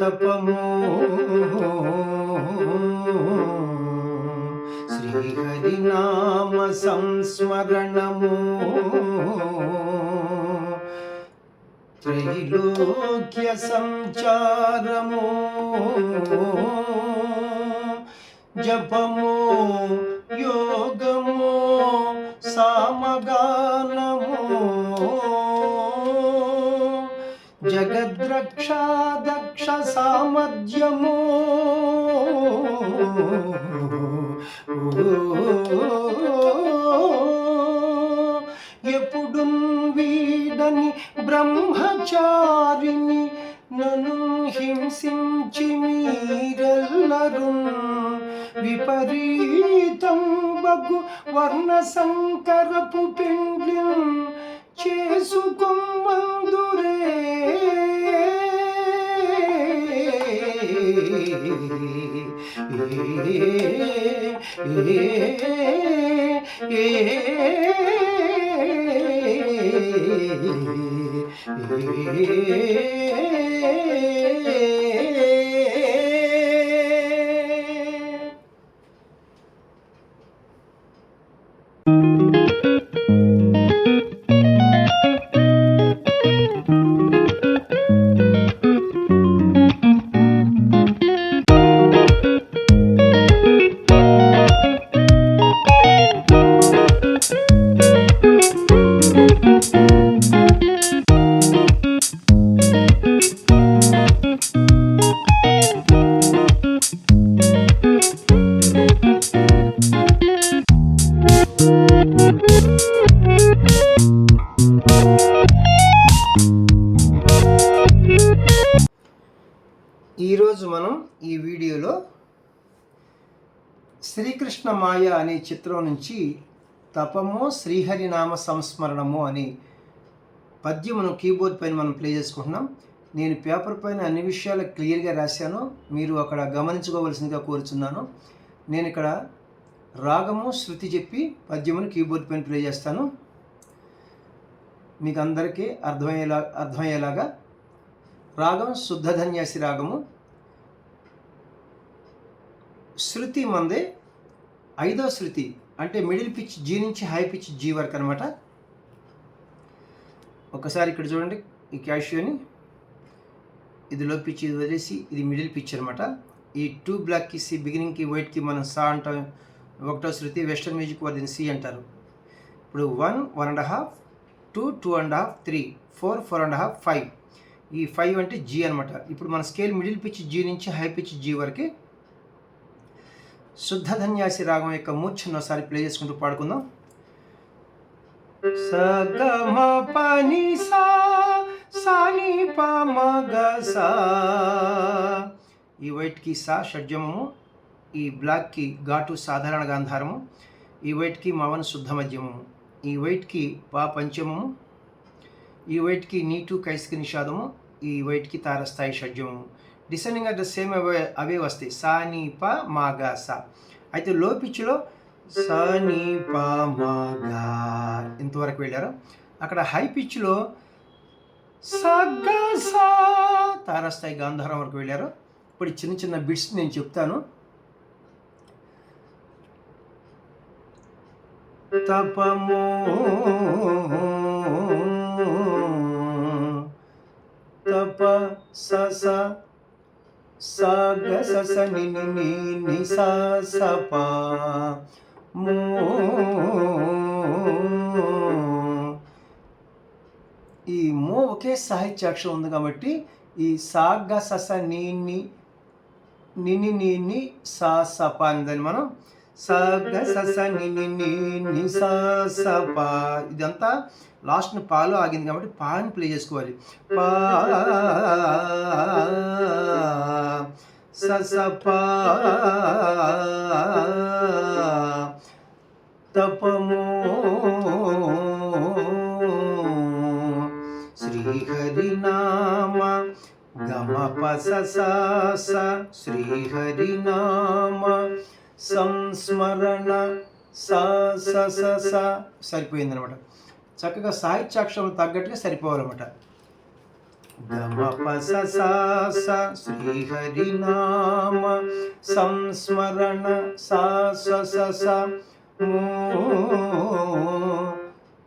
తపము. శ్రీహరినామ సంస్మరణము. త్రైలోక్య సంచారము. జపము యోగము సామగానము. జగద్రక్షా దక్ష సామర్థ్యము. ఎప్పుడు వీడని బ్రహ్మచారిని నను హింసించి మీరెల్లరు విపరీతం బగు వర్ణ సంకరపు పిండి చేసుకొమ్మందురే ఈరోజు అనే చిత్రం నుంచి తపము శ్రీహరినామ సంస్మరణము అని పద్యమును కీబోర్డ్ పైన మనం ప్లే చేసుకుంటున్నాం. నేను పేపర్ పైన అన్ని విషయాలు క్లియర్గా రాశాను. మీరు అక్కడ గమనించుకోవలసిందిగా కోరుచున్నాను. నేను ఇక్కడ రాగము శృతి చెప్పి పద్యమును కీబోర్డ్ పైన ప్లే చేస్తాను. మీకు అందరికీ అర్థమయ్యేలా అర్థమయ్యేలాగా రాగం శుద్ధధన్యాసి రాగము. శృతి మందే ఐదో శృతి అంటే మిడిల్ పిచ్ జీ నుంచి హై పిచ్ జీ వరకు అనమాట ఒకసారి ఇక్కడ చూడండి ఈ క్యాషియోని. ఇది లో పిచ్ ఇది వదిలేసి ఇది మిడిల్ పిచ్ అనమాట ఈ టూ బ్లాక్కి సి బిగినింగ్కి వైట్కి మనం సా అంటాం. ఒకటో శృతి వెస్టర్న్ మ్యూజిక్ వారిని సి అంటారు. ఇప్పుడు one one and half two two and half three four four and half five. ఈ ఫైవ్ అంటే జీ అనమాట ఇప్పుడు మన స్కేల్ మిడిల్ పిచ్ జీ నుంచి హై పిచ్ జీ వరకు శుద్ధ ధన్యాసి రాగం యొక్క మూర్ఛను ఒకసారి ప్లే చేసుకుంటూ పాడుకుందాం. సగమ పని సా సాని పమగ సా ఈ వైట్కి సా షడ్జమము ఈ బ్లాక్కి ఘాటు సాధారణ గాంధారము ఈ వైట్కి మవన్ శుద్ధ మధ్యమము ఈ వైట్కి పా పంచమము ఈ వైట్కి నీటు కైస్కి నిషాదము ఈ వైట్కి తారస్థాయి షడ్జమము. డిసెండింగ్ అట్ ద సేమ్ అవే అవే వస్తాయి. సా నీ ప మా గా సా అయితే లో పిచ్లో సా నీ ప మా గా ఇంతవరకు వెళ్ళారు? అక్కడ హై పిచ్లో సా సా గాంధారం వరకు వెళ్ళారు? ఇప్పుడు చిన్న చిన్న బిట్స్ నేను చెప్తాను. తపము తప సస సగ సస ని ని సా స మూ ఈ మో ఒకే సాహిత్యాక్షరం ఉంది కాబట్టి ఈ సాగ సస నీ ని నిని ని ని సా సప ప మనం ప. ఇదంతా లాస్ట్ పాలో ఆగింది కాబట్టి పాని ప్లే చేసుకోవాలి. పా స స ప తపము శ్రీహరినామ గమ పస శ్రీహరినామ సంస్మరణ సా స స సరిపోయిందనమాట. చక్కగా సాహిత్యాక్షరం తగ్గట్టుగా సరిపోవాలన్నమాట. గమ పస సా స శ్రీహరినామ సంస్మరణ సా స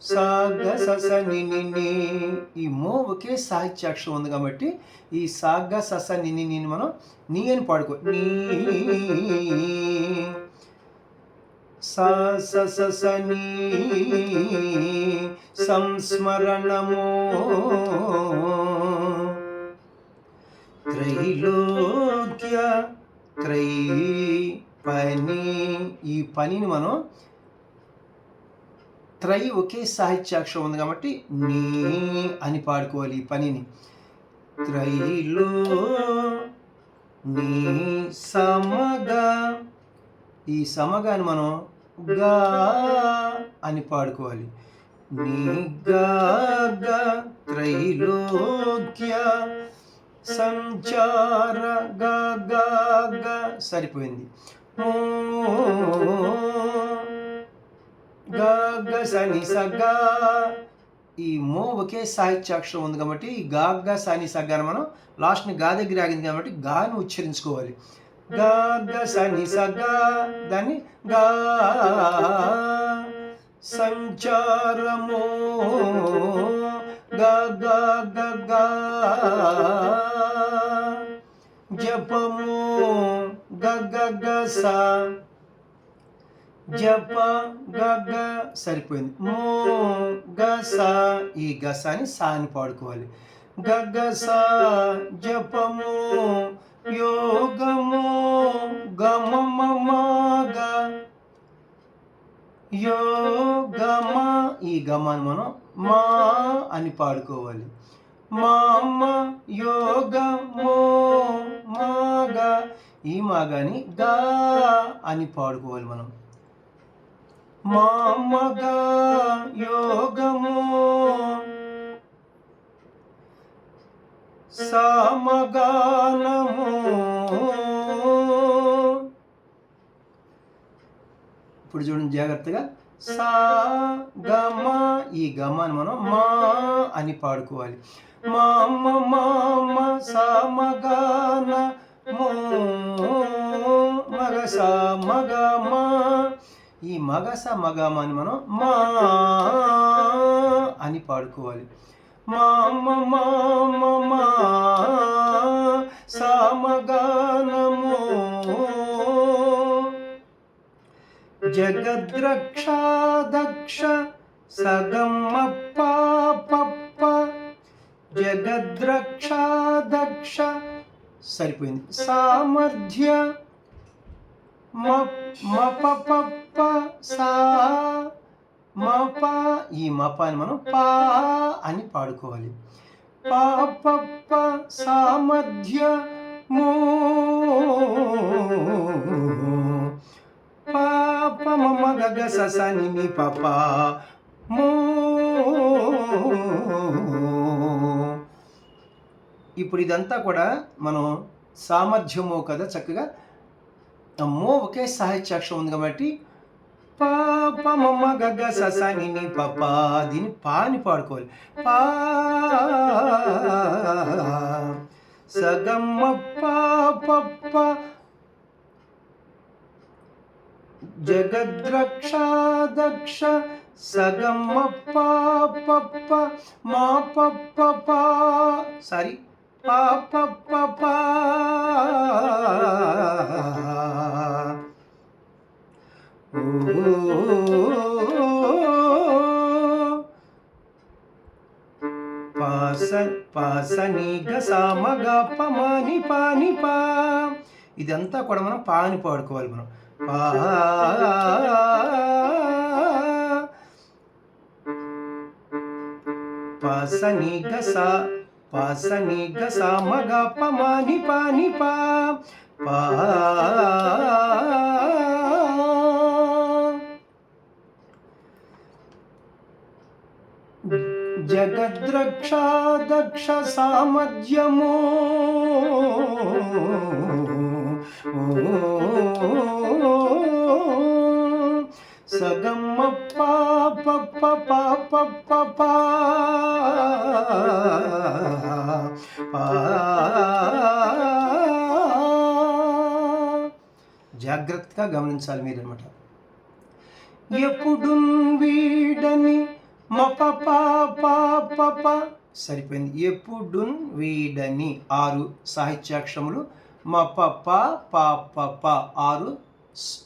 సాగ స సా గ స స ని ని ని ఈ మో ఒకే సాహిత్యాక్షరం ఉంది కాబట్టి ఈ సా గ స స ని ని ని మనం నీ అని పాడుకో. నీ సా స స స నీ సంస్మరణము. త్రైలోక్య త్రై పని ఈ పనిని మనం త్రై ఒకే సాహిత్యాక్షరం ఉంది కాబట్టి నీ అని పాడుకోవాలి ఈ పనిని. త్రైలో నీ సమగా ఈ సమగాని మనం గా అని పాడుకోవాలి. నీ గా త్రైలోక్య సంచార గా సరిపోయింది. మూ గా గ సని స ఈ మో ఒకే సాహిత్యాక్షరం ఉంది కాబట్టి ఈ గా గ సని స గాని మనం లాస్ట్ని గా దగ్గర ఆగింది కాబట్టి గాని ఉచ్చరించుకోవాలి గా గ సని స దాన్ని గా సంచారము గా గా గ గా జపము. గ గ గ స జప గగ సరిపోయింది. మో గస ఈ గసాని సాని పాడుకోవాలి. గగస జపము యోగము యో యోగమ ఈ గమని మనం మా అని పాడుకోవాలి. మామ యోగమో మాగ ఈ మాగాని గా అని పాడుకోవాలి మనం. మామగ యోగము. సామగానము. ఇప్పుడు చూడండి జాగ్రత్తగా. సా గమ ఈ గమాన్ని మనం మా అని పాడుకోవాలి. మామ మామ సామగాన మో మగ సా మగ మా. ఈ మగస మగమ అని మనం మా అని పాడుకోవాలి. మా మా మా సామగానము. జగద్రక్షాదక్ష సగమ్మ పాపప్ప. జగద్రక్షాదక్ష. సరిపోయింది. సామర్థ్య ఈ మప అని మనం పా అని పాడుకోవాలి. పాపప్ప సామర్థ్య మో పాప మమ గగ ససని ని పప మో. ఇప్పుడు ఇదంతా కూడా మనం సామర్థ్యమో కదా చక్కగా అమ్మో ఒకే సాహిత్యాక్షరం ఉంది కాబట్టి పాప మమ్మ గగ్గ ససాని ని దీన్ని పాని పాడుకోవాలి. పా సగమ్మ పాప జగద్రక్షాదక్ష సగమ్మ పాపప్ప మా పప్ప సారీ. పాసని గసామగ పమాని పాని పా ఇదంతా కూడా మనం పాని పాడుకోవాలి మనం. పా పాసని గసా పాసని గసా మగ పమాని పాని పా. పా. జగద్రక్షాదక్ష ఓ. సగమ్మ పాప పాప పా జాగ్రత్తగా గమనించాలి మీరు అనమాట ఎప్పుడు వీడని మప పాప సరిపోయింది ఎప్పుడు వీడని ఆరు సాహిత్యాక్షరములు మప ప ఆరు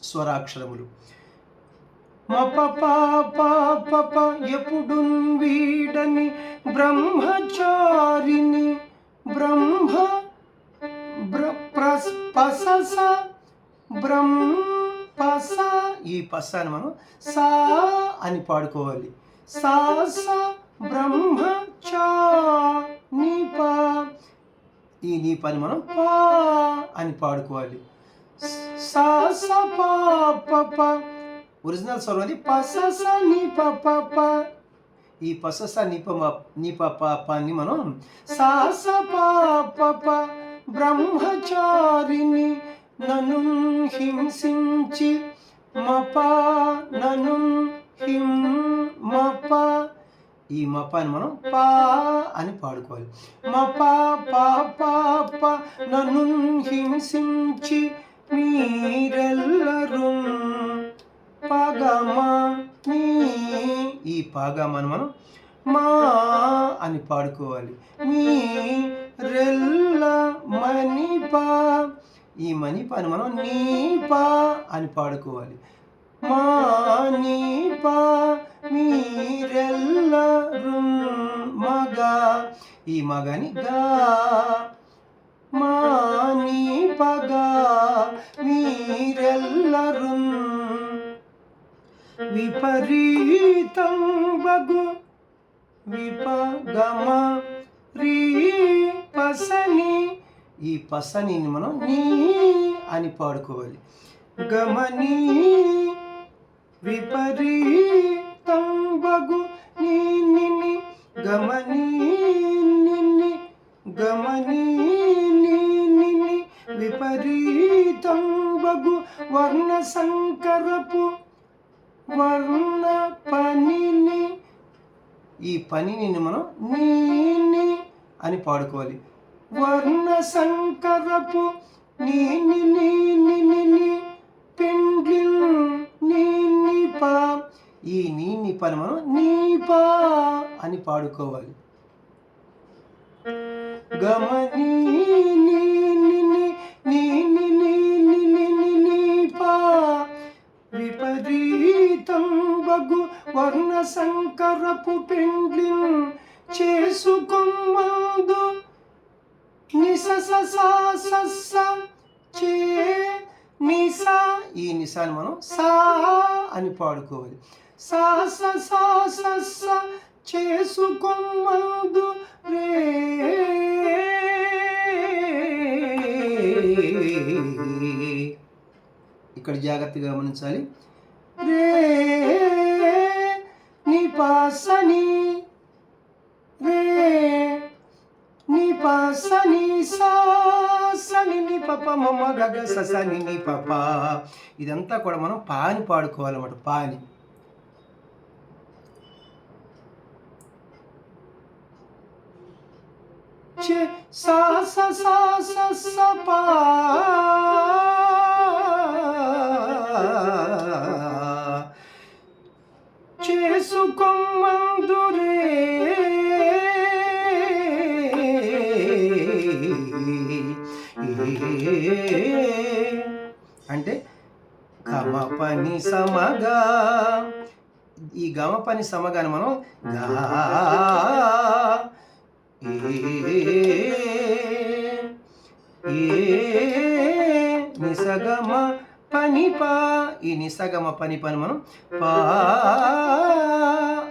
స్వరాక్షరములు మపపాప ఎప్పుడు వీడని బ్రహ్మచారిని బ్రహ్మ బ్ర పసస బ్రహ్మ పస ఈ పసాని మనం సా అని పాడుకోవాలి. సా స బ్రహ్మచా నీప ఈ నీపని మనం పా అని పాడుకోవాలి. సా స పా ప ఒరిజినల్ స్వరం అది. పస నీ ప ప ఈ పస స నీ ప మ- మనం సాస పాప ప బ్రహ్మచారిని నను హింసించి మప నను హిం మప. ఈ మపాని మనం పా అని పాడుకోవాలి. మప పా పాప ప నన్ను హింసించి మీరెల్లరూ పగమ ఈ పగమను మనం మా అని పాడుకోవాలి. మీ రెల్ల మణిపా ఈ మణిపాని మనం నీపా అని పాడుకోవాలి. మా నీపా మీరెల్లరూ మగ ఈ మగని గా. మా నీపగా మీరెల్లరూ విపరీతం బగు విపగమ రీ పసని. ఈ పసనిని మనం నీ అని పాడుకోవాలి. గమని విపరీతం బగు నీ నిని గమని నిని గమని నిని విపరీతం బగు వర్ణ సంకరపు వర్ణ పనిని. ఈ పనిని మనం నీని అని పాడుకోవాలి. వర్ణ సంకరపు నీని నీని నిని పెండ్లి నీని పా. ఈ నీని పని మనం నీపా అని పాడుకోవాలి. గమని మగు వర్ణ సంకరపు పెండ్లిన్ చేసుకొమ్మందు నిసస చే నిసా ఈ నిసాని మనం సా అని పాడుకోవాలి. సాస స చేసుకొమ్మందు రే ఇక్కడ జాగ్రత్తగా గమనించాలి. నిపాసని. రే నిపాసని సాసని నిపప మమ్మ గగ ససని నిపప. ఇదంతా కూడా మనం పాని పాడుకోవాలన్నమాట పాని. చే సా స సా స పా. పని సమగాని మనం నిసగమ పని పా ఈ నిసగమ పని పని మనం పా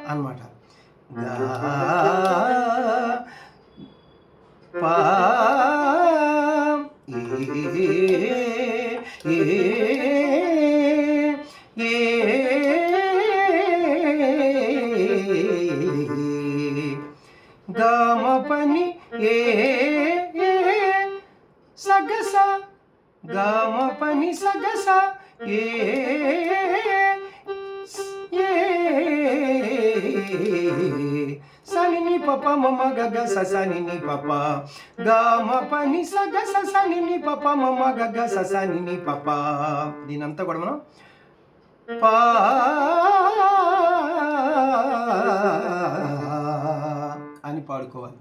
అన్నమాట. గా. పా. ఏ పని ఏ సగస గమ పని సగస. ఏ సని ని పప మమ గగ సని ని పప. గా మ పని స గ సని ని పప మమ గగ సని ని పప. దీనంతా కూడా మనం పా అని పాడుకోవాలి.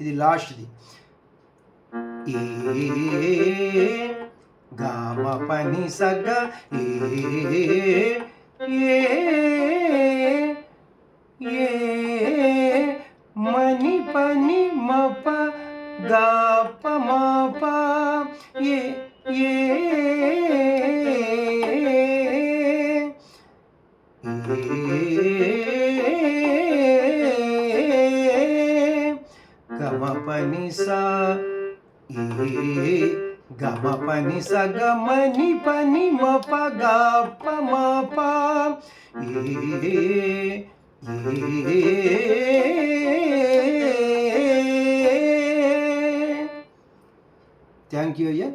ఇది లాస్ట్ది. గామ పని సగ ఏ ఏ మని పని మప గాప మాప ఏ ఏ సా గమ పని స గమని పని మప ప మాప. ప థ్యాంక్ యూ అయ్యా.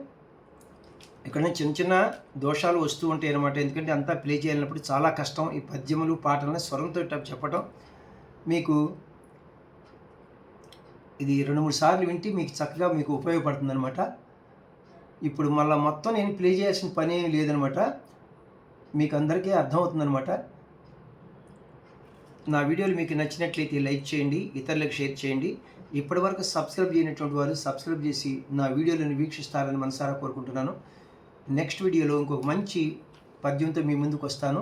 ఇక్కడ చిన్న చిన్న దోషాలు వస్తూ ఉంటాయి అనమాట ఎందుకంటే అంతా ప్లే చేయాలన్నప్పుడు చాలా కష్టం. ఈ పద్యములు పాటలను స్వరంతో చెప్పటం. మీకు ఇది రెండు మూడు సార్లు వింటే మీకు చక్కగా మీకు ఉపయోగపడుతుందనమాట ఇప్పుడు మళ్ళీ మొత్తం నేను ప్లే చేయాల్సిన పని ఏమి లేదనమాట మీకు అందరికీ అర్థమవుతుందనమాట నా వీడియోలు మీకు నచ్చినట్లయితే లైక్ చేయండి ఇతరులకు షేర్ చేయండి. ఇప్పటివరకు సబ్స్క్రైబ్ చేయనటువంటి వారు సబ్స్క్రైబ్ చేసి నా వీడియోలను వీక్షిస్తారని మనసారా కోరుకుంటున్నాను. నెక్స్ట్ వీడియోలో ఇంకొక మంచి పద్యంతో మీ ముందుకు వస్తాను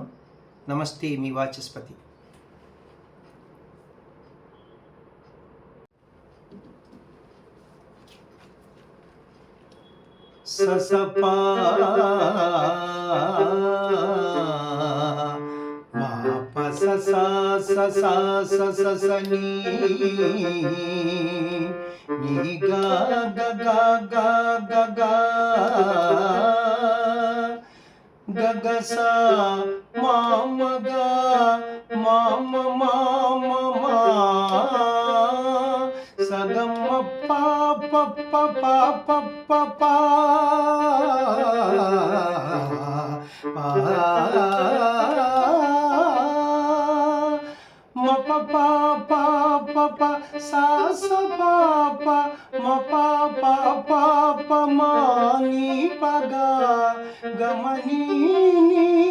నమస్తే మీ వాచస్పతి. ససపా మాప ససా ససా ససని నీ గా గ గా గా గ గా గగస మామ గా మామ మామ గమనీ